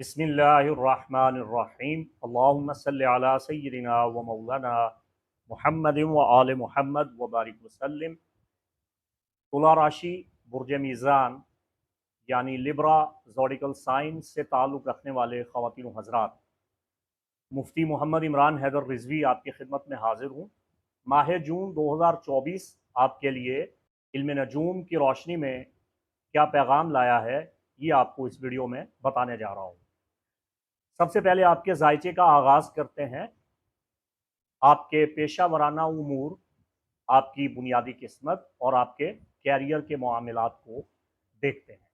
بسم اللہ الرحمن الرحیم۔ اللہم صلی علی سیدنا و مولانا محمد و آل محمد و بارک وسلم۔ طلا راشی، برج میزان یعنی لبرا زوڈیکل سائنس سے تعلق رکھنے والے خواتین و حضرات۔ مفتی محمد عمران حیدر رضوی آپ کی خدمت میں حاضر ہوں۔ ماہ جون دو ہزار چوبیس آپ کے لیے علم نجوم کی روشنی میں کیا پیغام لایا ہے، یہ آپ کو اس ویڈیو میں بتانے جا رہا ہوں۔ سب سے پہلے آپ کے ذائچے کا آغاز کرتے ہیں۔ آپ کے پیشہ ورانہ امور، آپ کی بنیادی قسمت اور آپ کے کیریئر کے معاملات کو دیکھتے ہیں۔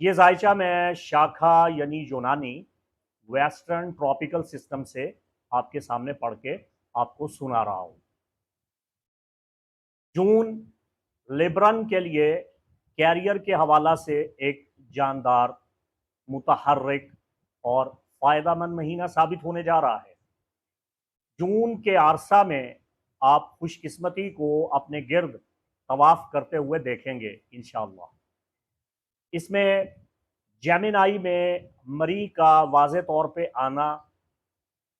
یہ ذائچہ میں شاکھا یعنی یونانی ویسٹرن ٹراپیکل سسٹم سے آپ کے سامنے پڑھ کے آپ کو سنا رہا ہوں۔ جون لیبرن کے لیے کیریئر کے حوالہ سے ایک جاندار متحرک اور فائدہ مند مہینہ ثابت ہونے جا رہا ہے۔ جون کے عرصہ میں آپ خوش قسمتی کو اپنے گرد طواف کرتے ہوئے دیکھیں گے انشاءاللہ۔ اس میں جیمنائی میں مری کا واضح طور پہ آنا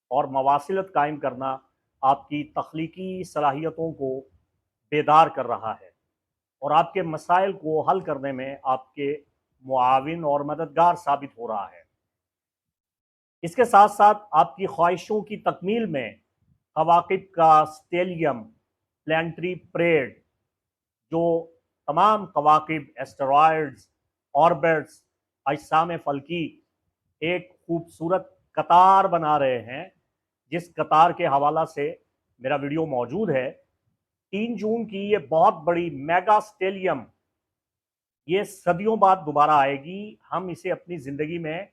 اور مواصلت قائم کرنا آپ کی تخلیقی صلاحیتوں کو بیدار کر رہا ہے اور آپ کے مسائل کو حل کرنے میں آپ کے معاون اور مددگار ثابت ہو رہا ہے۔ اس کے ساتھ ساتھ آپ کی خواہشوں کی تکمیل میں قواقب کا سٹیلیم، پلانٹری پریڈ، جو تمام قواقب ایسٹرائڈز آربٹس، اجسام فلکی ایک خوبصورت قطار بنا رہے ہیں، جس قطار کے حوالہ سے میرا ویڈیو موجود ہے۔ تین جون کی یہ بہت بڑی میگا سٹیلیم، یہ صدیوں بعد دوبارہ آئے گی۔ ہم اسے اپنی زندگی میں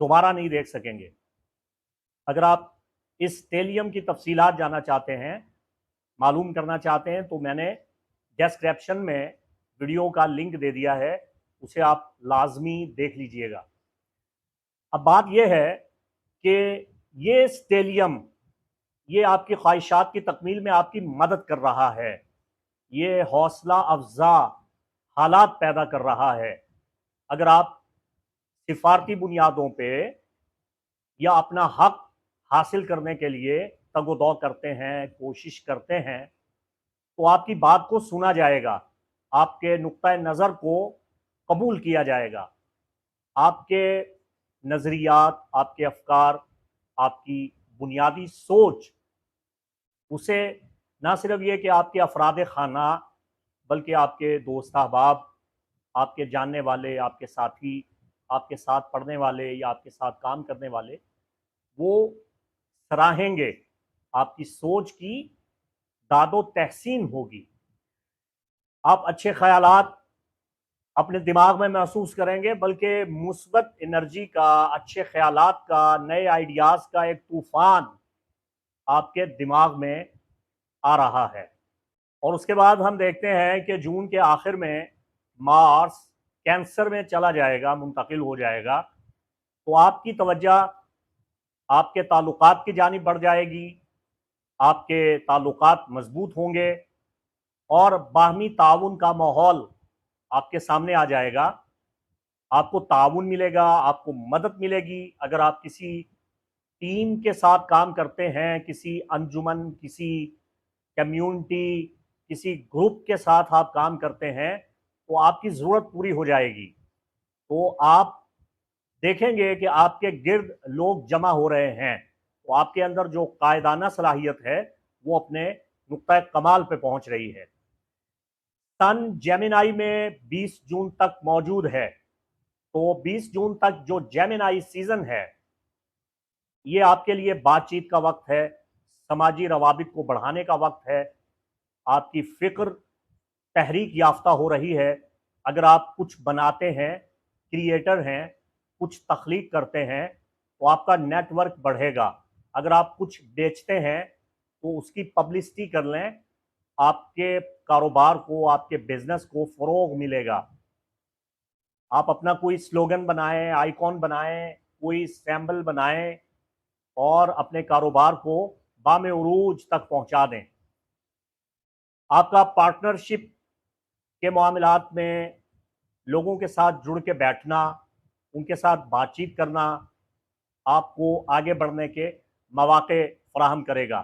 دوبارہ نہیں دیکھ سکیں گے۔ اگر آپ اس سٹیلیم کی تفصیلات جانا چاہتے ہیں، معلوم کرنا چاہتے ہیں، تو میں نے ڈسکرپشن میں ویڈیو کا لنک دے دیا ہے، اسے آپ لازمی دیکھ لیجیے گا۔ اب بات یہ ہے کہ یہ سٹیلیم یہ آپ کی خواہشات کی تکمیل میں آپ کی مدد کر رہا ہے۔ یہ حوصلہ افزا حالات پیدا کر رہا ہے۔ اگر آپ سفارتی بنیادوں پہ یا اپنا حق حاصل کرنے کے لیے تگ و دو کرتے ہیں، کوشش کرتے ہیں، تو آپ کی بات کو سنا جائے گا۔ آپ کے نقطۂ نظر کو قبول کیا جائے گا۔ آپ کے نظریات، آپ کے افکار، آپ کی بنیادی سوچ، اسے نہ صرف یہ کہ آپ کے افراد خانہ بلکہ آپ کے دوست احباب، آپ کے جاننے والے، آپ کے ساتھی آپ کے ساتھ پڑھنے والے یا آپ کے ساتھ کام کرنے والے، وہ سراہیں گے۔ آپ کی سوچ کی داد و تحسین ہوگی۔ آپ اچھے خیالات اپنے دماغ میں محسوس کریں گے، بلکہ مثبت انرجی کا، اچھے خیالات کا، نئے آئیڈیاز کا ایک طوفان آپ کے دماغ میں آ رہا ہے۔ اور اس کے بعد ہم دیکھتے ہیں کہ جون کے آخر میں مارس کینسر میں چلا جائے گا، منتقل ہو جائے گا، تو آپ کی توجہ آپ کے تعلقات کی جانب بڑھ جائے گی، آپ کے تعلقات مضبوط ہوں گے اور باہمی تعاون کا ماحول آپ کے سامنے آ جائے گا۔ آپ کو تعاون ملے گا، آپ کو مدد ملے گی۔ اگر آپ کسی ٹیم کے ساتھ کام کرتے ہیں، کسی انجمن، کسی کمیونٹی، کسی گروپ کے ساتھ آپ کام کرتے ہیں تو آپ کی ضرورت پوری ہو جائے گی۔ تو آپ دیکھیں گے کہ آپ کے گرد لوگ جمع ہو رہے ہیں۔ تو آپ کے اندر جو قائدانہ صلاحیت ہے، وہ اپنے نقطۂ کمال پہ پہنچ رہی ہے۔ سن جیمنائی میں بیس جون تک موجود ہے۔ تو بیس جون تک جو جیمنائی سیزن ہے، یہ آپ کے لیے بات چیت کا وقت ہے۔ سماجی روابط کو بڑھانے کا وقت ہے۔ آپ کی فکر تحریک یافتہ ہو رہی ہے، اگر آپ کچھ بناتے ہیں کریٹر ہیں، کچھ تخلیق کرتے ہیں، تو آپ کا نیٹ ورک بڑھے گا۔ اگر آپ کچھ بیچتے ہیں، تو اس کی پبلسٹی کر لیں، آپ کے کاروبار کو، آپ کے بزنس کو فروغ ملے گا۔ آپ اپنا کوئی سلوگن بنائیں آئیکن بنائیں، کوئی سیمبل بنائیں، اور اپنے کاروبار کو بام عروج تک پہنچا دیں۔ آپ کا پارٹنرشپ کے معاملات میں لوگوں کے ساتھ جڑ کے بیٹھنا، ان کے ساتھ بات چیت کرنا آپ کو آگے بڑھنے کے مواقع فراہم کرے گا۔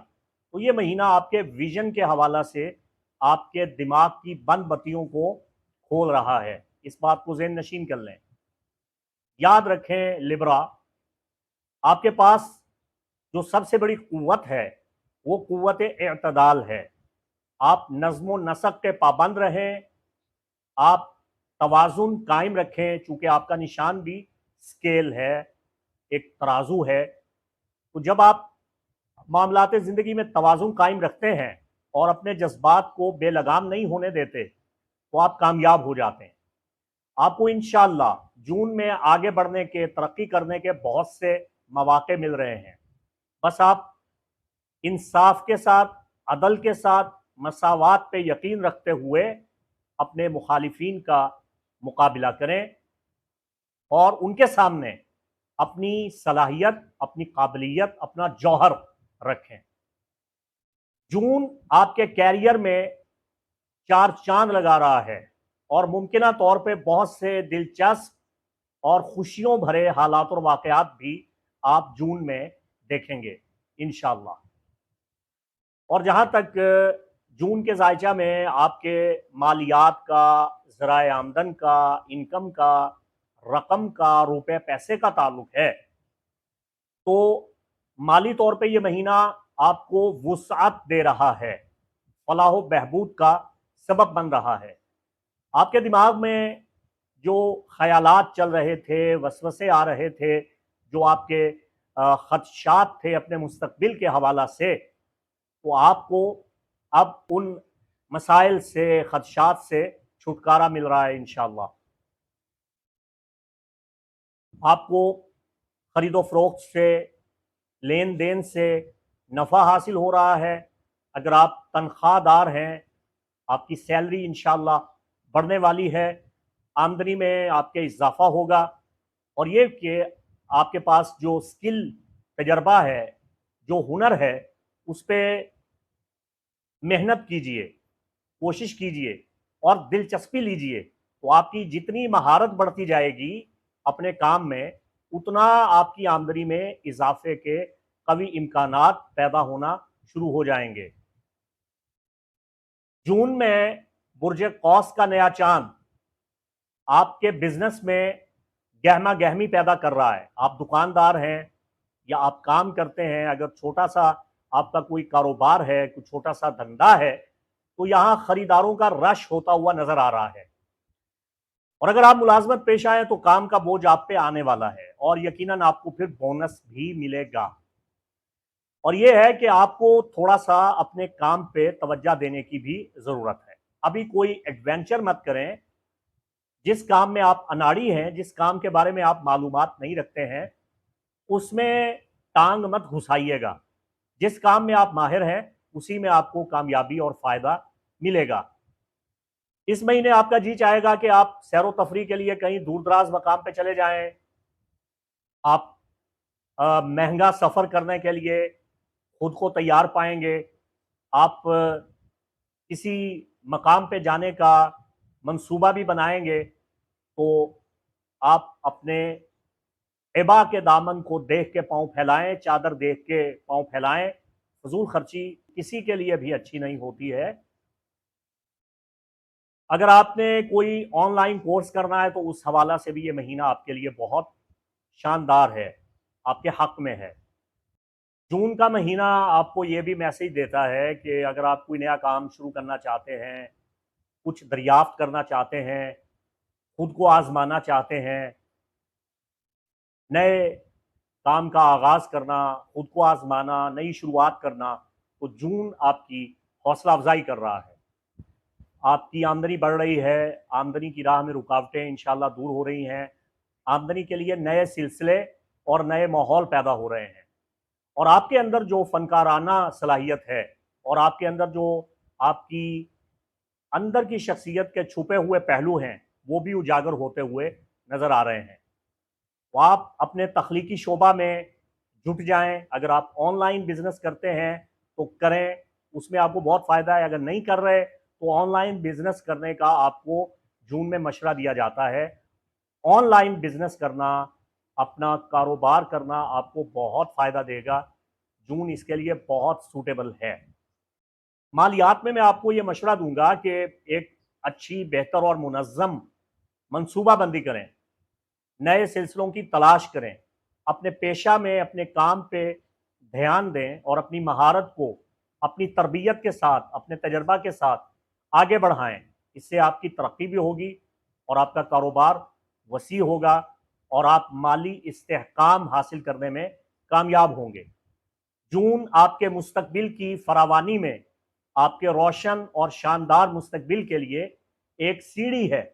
تو یہ مہینہ آپ کے ویژن کے حوالہ سے آپ کے دماغ کی بند بتیوں کو کھول رہا ہے۔ اس بات کو ذہن نشین کر لیں۔ یاد رکھیں لبرا، آپ کے پاس جو سب سے بڑی قوت ہے، وہ قوت اعتدال ہے۔ آپ نظم و نسق کے پابند رہیں۔ آپ توازن قائم رکھیں، چونکہ آپ کا نشان بھی سکیل ہے، ایک ترازو ہے۔ تو جب آپ معاملات زندگی میں توازن قائم رکھتے ہیں اور اپنے جذبات کو بے لگام نہیں ہونے دیتے، تو آپ کامیاب ہو جاتے ہیں۔ آپ کو انشاءاللہ جون میں آگے بڑھنے کے، ترقی کرنے کے بہت سے مواقع مل رہے ہیں۔ بس آپ انصاف کے ساتھ، عدل کے ساتھ، مساوات پہ یقین رکھتے ہوئے اپنے مخالفین کا مقابلہ کریں اور ان کے سامنے اپنی صلاحیت، اپنی قابلیت، اپنا جوہر رکھیں۔ جون آپ کے کیریئر میں چار چاند لگا رہا ہے اور ممکنہ طور پہ بہت سے دلچسپ اور خوشیوں بھرے حالات اور واقعات بھی آپ جون میں دیکھیں گے انشاءاللہ۔ اور جہاں تک جون کے ذائچہ میں آپ کے مالیات کا، ذرائع آمدن کا انکم کا، رقم کا، روپے، پیسے کا تعلق ہے۔ تو مالی طور پہ یہ مہینہ آپ کو وسعت دے رہا ہے، فلاح و بہبود کا سبب بن رہا ہے۔ آپ کے دماغ میں جو خیالات چل رہے تھے، وسوسے آ رہے تھے، جو آپ کے خدشات تھے اپنے مستقبل کے حوالہ سے، تو آپ کو اب ان مسائل سے، خدشات سے چھٹکارا مل رہا ہے انشاءاللہ۔ آپ کو خرید و فروخت سے، لین دین سے نفع حاصل ہو رہا ہے۔ اگر آپ تنخواہ دار ہیں، آپ کی سیلری انشاءاللہ بڑھنے والی ہے، آمدنی میں آپ کے اضافہ ہوگا۔ اور یہ کہ آپ کے پاس جو سکل، تجربہ ہے، جو ہنر ہے، اس پہ محنت کیجیے، کوشش کیجیے اور دلچسپی لیجیے تو آپ کی جتنی مہارت بڑھتی جائے گی اپنے کام میں، اتنا آپ کی آمدنی میں اضافے کے قوی امکانات پیدا ہونا شروع ہو جائیں گے۔ جون میں برج قوس کا نیا چاند آپ کے بزنس میں گہما گہمی پیدا کر رہا ہے۔ آپ دکاندار ہیں یا آپ کام کرتے ہیں، اگر چھوٹا سا آپ کا کوئی کاروبار ہے، کوئی چھوٹا سا دھندا ہے، تو یہاں خریداروں کا رش ہوتا ہوا نظر آ رہا ہے۔ اور اگر آپ ملازمت پیش آئے تو کام کا بوجھ آپ پہ آنے والا ہے اور یقیناً آپ کو پھر بونس بھی ملے گا۔ اور یہ ہے کہ آپ کو تھوڑا سا اپنے کام پہ توجہ دینے کی بھی ضرورت ہے۔ ابھی کوئی ایڈوینچر مت کریں۔ جس کام میں آپ اناڑی ہیں، جس کام کے بارے میں آپ معلومات نہیں رکھتے ہیں، اس میں ٹانگ مت گھسائیے گا۔ جس کام میں آپ ماہر ہیں، اسی میں آپ کو کامیابی اور فائدہ ملے گا۔ اس مہینے آپ کا جی چاہے گا کہ آپ سیر و تفریح کے لیے کہیں دور دراز مقام پہ چلے جائیں۔ آپ مہنگا سفر کرنے کے لیے خود کو تیار پائیں گے۔ آپ کسی مقام پہ جانے کا منصوبہ بھی بنائیں گے۔ تو آپ اپنے عبا کے دامن کو دیکھ کے پاؤں پھیلائیں، چادر دیکھ کے پاؤں پھیلائیں۔ فضول خرچی کسی کے لیے بھی اچھی نہیں ہوتی ہے۔ اگر آپ نے کوئی آن لائن کورس کرنا ہے تو اس حوالہ سے بھی یہ مہینہ آپ کے لیے بہت شاندار ہے، آپ کے حق میں ہے۔ جون کا مہینہ آپ کو یہ بھی میسیج دیتا ہے کہ اگر آپ کوئی نیا کام شروع کرنا چاہتے ہیں، کچھ دریافت کرنا چاہتے ہیں، خود کو آزمانا چاہتے ہیں نئے کام کا آغاز کرنا، خود کو آزمانا، نئی شروعات کرنا، تو جون آپ کی حوصلہ افزائی کر رہا ہے۔ آپ کی آمدنی بڑھ رہی ہے، آمدنی کی راہ میں رکاوٹیں انشاءاللہ دور ہو رہی ہیں۔ آمدنی کے لیے نئے سلسلے اور نئے ماحول پیدا ہو رہے ہیں۔ اور آپ کے اندر جو فنکارانہ صلاحیت ہے اور آپ کے اندر جو آپ کی اندر کی شخصیت کے چھپے ہوئے پہلو ہیں، وہ بھی اجاگر ہوتے ہوئے نظر آ رہے ہیں۔ تو آپ اپنے تخلیقی شعبہ میں جٹ جائیں۔ اگر آپ آن لائن بزنس کرتے ہیں تو کریں۔ اس میں آپ کو بہت فائدہ ہے۔ اگر نہیں کر رہے تو آن لائن بزنس کرنے کا آپ کو جون میں مشورہ دیا جاتا ہے۔ آن لائن بزنس کرنا، اپنا کاروبار کرنا آپ کو بہت فائدہ دے گا۔ جون اس کے لیے بہت سوٹیبل ہے۔ مالیات میں میں آپ کو یہ مشورہ دوں گا کہ ایک اچھی، بہتر اور منظم منصوبہ بندی کریں۔ نئے سلسلوں کی تلاش کریں، اپنے پیشہ میں، اپنے کام پہ دھیان دیں اور اپنی مہارت کو، اپنی تربیت کے ساتھ، اپنے تجربہ کے ساتھ آگے بڑھائیں۔ اس سے آپ کی ترقی بھی ہوگی اور آپ کا کاروبار وسیع ہوگا اور آپ مالی استحکام حاصل کرنے میں کامیاب ہوں گے۔ جون آپ کے مستقبل کی فراوانی میں آپ کے روشن اور شاندار مستقبل کے لیے ایک سیڑھی ہے۔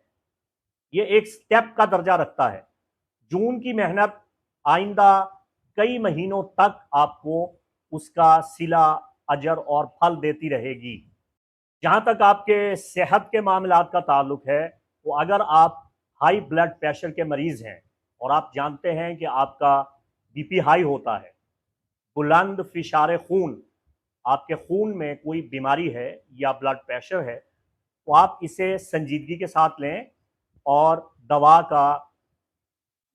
یہ ایک سٹیپ کا درجہ رکھتا ہے۔ جون کی محنت آئندہ کئی مہینوں تک آپ کو اس کا سلا، اجر اور پھل دیتی رہے گی۔ جہاں تک آپ کے صحت کے معاملات کا تعلق ہے تو اگر آپ ہائی بلڈ پریشر کے مریض ہیں اور آپ جانتے ہیں کہ آپ کا بی پی ہائی ہوتا ہے، بلند فشار خون، آپ کے خون میں کوئی بیماری ہے یا بلڈ پریشر ہے، تو آپ اسے سنجیدگی کے ساتھ لیں اور دوا کا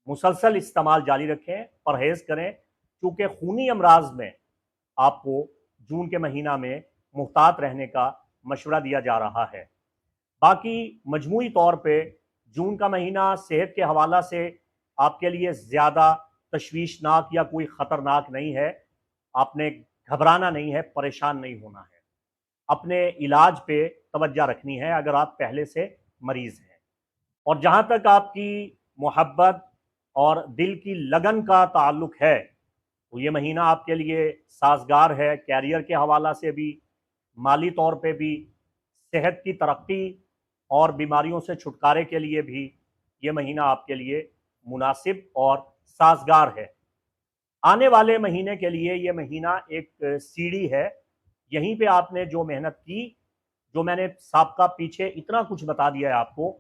مسلسل استعمال جاری رکھیں، پرہیز کریں کیونکہ خونی امراض میں آپ کو جون کے مہینہ میں محتاط رہنے کا مشورہ دیا جا رہا ہے۔ باقی مجموعی طور پہ جون کا مہینہ صحت کے حوالہ سے آپ کے لیے زیادہ تشویشناک یا کوئی خطرناک نہیں ہے۔ آپ نے گھبرانا نہیں ہے، پریشان نہیں ہونا ہے۔ اپنے علاج پہ توجہ رکھنی ہے، اگر آپ پہلے سے مریض ہیں۔ اور جہاں تک آپ کی محبت اور دل کی لگن کا تعلق ہے۔ تو یہ مہینہ آپ کے لیے سازگار ہے، کیریئر کے حوالہ سے بھی، مالی طور پہ بھی، صحت کی ترقی اور بیماریوں سے چھٹکارے کے لیے بھی یہ مہینہ آپ کے لیے مناسب اور سازگار ہے۔ آنے والے مہینے کے لیے یہ مہینہ ایک سیڑھی ہے۔ یہیں پہ آپ نے جو محنت کی، جو میں نے سابقہ پیچھے اتنا کچھ بتا دیا ہے آپ کو،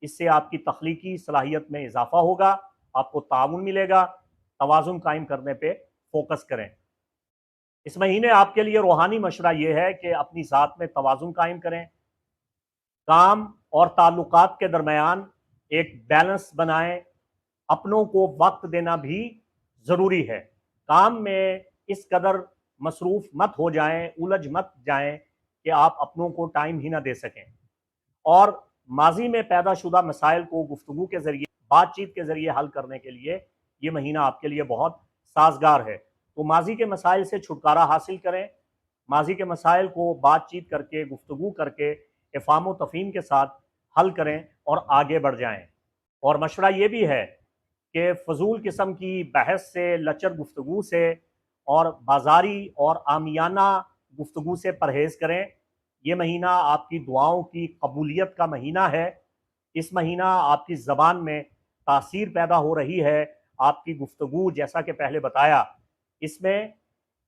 اس سے آپ کی تخلیقی صلاحیت میں اضافہ ہوگا۔ آپ کو تعاون ملے گا، توازن قائم کرنے پہ فوکس کریں۔ اس مہینے آپ کے لیے روحانی مشورہ یہ ہے کہ اپنی ذات میں توازن قائم کریں۔ کام اور تعلقات کے درمیان ایک بیلنس بنائیں۔ اپنوں کو وقت دینا بھی ضروری ہے۔ کام میں اس قدر مصروف مت ہو جائیں، الجھ مت جائیں کہ آپ اپنوں کو ٹائم ہی نہ دے سکیں۔ اور ماضی میں پیدا شدہ مسائل کو گفتگو کے ذریعے بات چیت کے ذریعے حل کرنے کے لیے یہ مہینہ آپ کے لیے بہت سازگار ہے۔ تو ماضی کے مسائل سے چھٹکارا حاصل کریں۔ ماضی کے مسائل کو بات چیت کر کے، گفتگو کر کے افام و تفہیم کے ساتھ حل کریں اور آگے بڑھ جائیں۔ اور مشورہ یہ بھی ہے کہ فضول قسم کی بحث سے، لچر گفتگو سے اور بازاری اور آمیانہ گفتگو سے پرہیز کریں۔ یہ مہینہ آپ کی دعاؤں کی قبولیت کا مہینہ ہے۔ اس مہینہ آپ کی زبان میں تاثیر پیدا ہو رہی ہے آپ کی گفتگو جیسا کہ پہلے بتایا، اس میں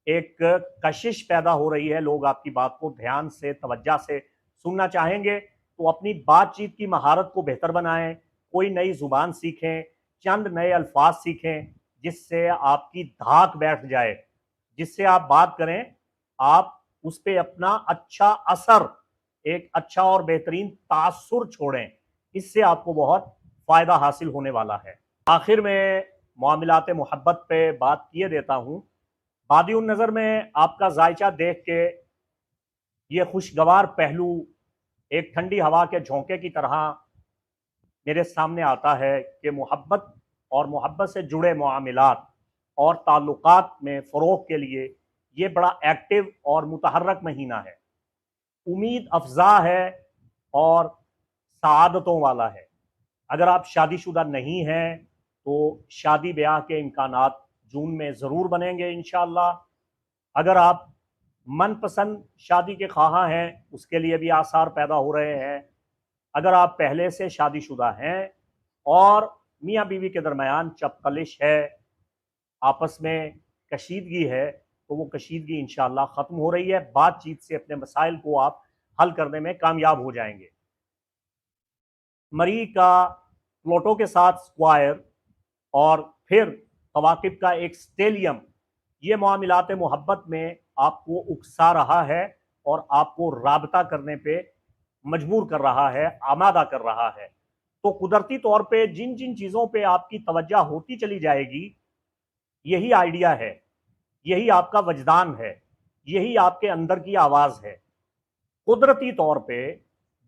ایک کشش پیدا ہو رہی ہے، لوگ آپ کی بات کو دھیان سے، توجہ سے سننا چاہیں گے۔ تو اپنی بات چیت کی مہارت کو بہتر بنائیں، کوئی نئی زبان سیکھیں، چند نئے الفاظ سیکھیں، جس سے آپ کی دھاک بیٹھ جائے۔ جس سے آپ بات کریں، آپ اس پہ اپنا اچھا اثر، ایک اچھا اور بہترین تاثر چھوڑیں۔ اس سے آپ کو بہت فائدہ حاصل ہونے والا ہے۔ آخر میں معاملات محبت پہ بات کیے دیتا ہوں۔ بادی النظر میں آپ کا ذائچہ دیکھ کے یہ خوشگوار پہلو ایک ٹھنڈی ہوا کے جھونکے کی طرح میرے سامنے آتا ہے کہ محبت اور محبت سے جڑے معاملات اور تعلقات میں فروغ کے لیے یہ بڑا ایکٹیو اور متحرک مہینہ ہے۔ امید افزا ہے اور سعادتوں والا ہے۔ اگر آپ شادی شدہ نہیں ہیں تو شادی بیاہ کے امکانات جون میں ضرور بنیں گے انشاءاللہ۔ اگر آپ من پسند شادی کے خواہاں ہیں، اس کے لیے بھی آثار پیدا ہو رہے ہیں۔ اگر آپ پہلے سے شادی شدہ ہیں اور میاں بیوی کے درمیان چپکلش ہے، آپس میں کشیدگی ہے، تو وہ کشیدگی انشاءاللہ ختم ہو رہی ہے۔ بات چیت سے اپنے مسائل کو آپ حل کرنے میں کامیاب ہو جائیں گے۔ مری کا پلوٹو کے ساتھ سکوائر اور پھر قواقب کا ایک سٹیلیم، یہ معاملات محبت میں آپ کو اکسا رہا ہے اور آپ کو رابطہ کرنے پہ مجبور کر رہا ہے، آمادہ کر رہا ہے۔ تو قدرتی طور پہ جن جن چیزوں پہ آپ کی توجہ ہوتی چلی جائے گی، یہی آئیڈیا ہے، یہی آپ کا وجدان ہے، یہی آپ کے اندر کی آواز ہے۔ قدرتی طور پہ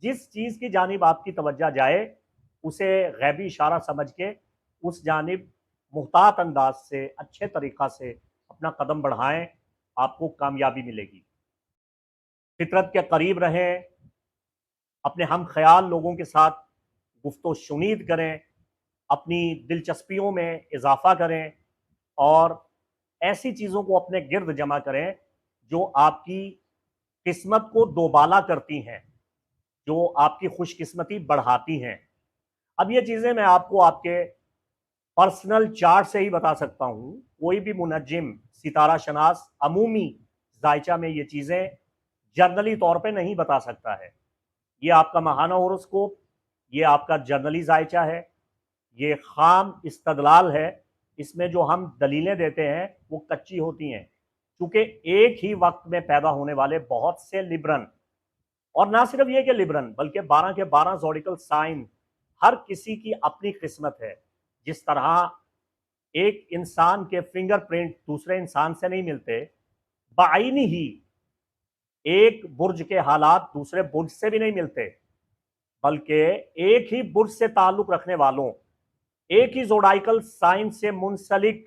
جس چیز کی جانب آپ کی توجہ جائے، اسے غیبی اشارہ سمجھ کے اس جانب محتاط انداز سے، اچھے طریقہ سے اپنا قدم بڑھائیں، آپ کو کامیابی ملے گی۔ فطرت کے قریب رہیں، اپنے ہم خیال لوگوں کے ساتھ گفت و شنید کریں، اپنی دلچسپیوں میں اضافہ کریں اور ایسی چیزوں کو اپنے گرد جمع کریں جو آپ کی قسمت کو دوبالا کرتی ہیں۔ جو آپ کی خوش قسمتی بڑھاتی ہیں۔ اب یہ چیزیں میں آپ کو آپ کے پرسنل چارٹ سے ہی بتا سکتا ہوں۔ کوئی بھی منجم، ستارہ شناس، عمومی ذائچہ میں یہ چیزیں جرنلی طور پہ نہیں بتا سکتا ہے۔ یہ آپ کا ماہانہ ہورسکوپ یہ آپ کا جرنلی ذائچہ ہے، یہ خام استدلال ہے۔ اس میں جو ہم دلیلیں دیتے ہیں وہ کچی ہوتی ہیں۔ کیونکہ ایک ہی وقت میں پیدا ہونے والے بہت سے لبرن اور نہ صرف یہ کہ لبرن، بلکہ بارہ کے بارہ زوڈیکل سائن ہر کسی کی اپنی قسمت ہے۔ جس طرح ایک انسان کے فنگر پرنٹ دوسرے انسان سے نہیں ملتے، بعینی ہی ایک برج کے حالات دوسرے برج سے بھی نہیں ملتے، بلکہ ایک ہی برج سے تعلق رکھنے والوں، ایک ہی زوڈائیکل سائن سے منسلک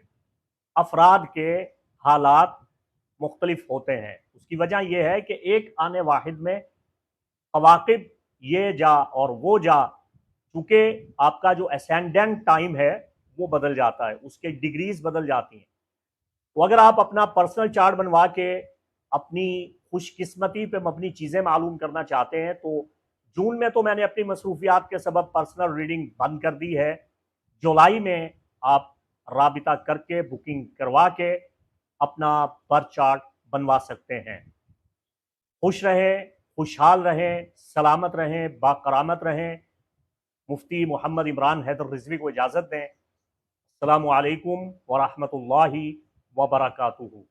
افراد کے حالات مختلف ہوتے ہیں۔ اس کی وجہ یہ ہے کہ ایک آنے واحد میں قواقب یہ جا اور وہ جا، چونکہ آپ کا جو اسینڈنٹ ٹائم ہے وہ بدل جاتا ہے، اس کے ڈگریز بدل جاتی ہیں۔ تو اگر آپ اپنا پرسنل چارٹ بنوا کے اپنی خوش قسمتی پہ مبنی چیزیں معلوم کرنا چاہتے ہیں، تو جون میں تو میں نے اپنی مصروفیات کے سبب پرسنل ریڈنگ بند کر دی ہے۔ جولائی میں آپ رابطہ کر کے بکنگ کروا کے اپنا پر چارٹ بنوا سکتے ہیں۔ خوش رہیں۔ خوشحال رہیں، سلامت رہیں باکرامت رہیں۔ مفتی محمد عمران حیدر رضوی کو اجازت دیں۔ السلام علیکم ورحمۃ اللہ وبرکاتہ۔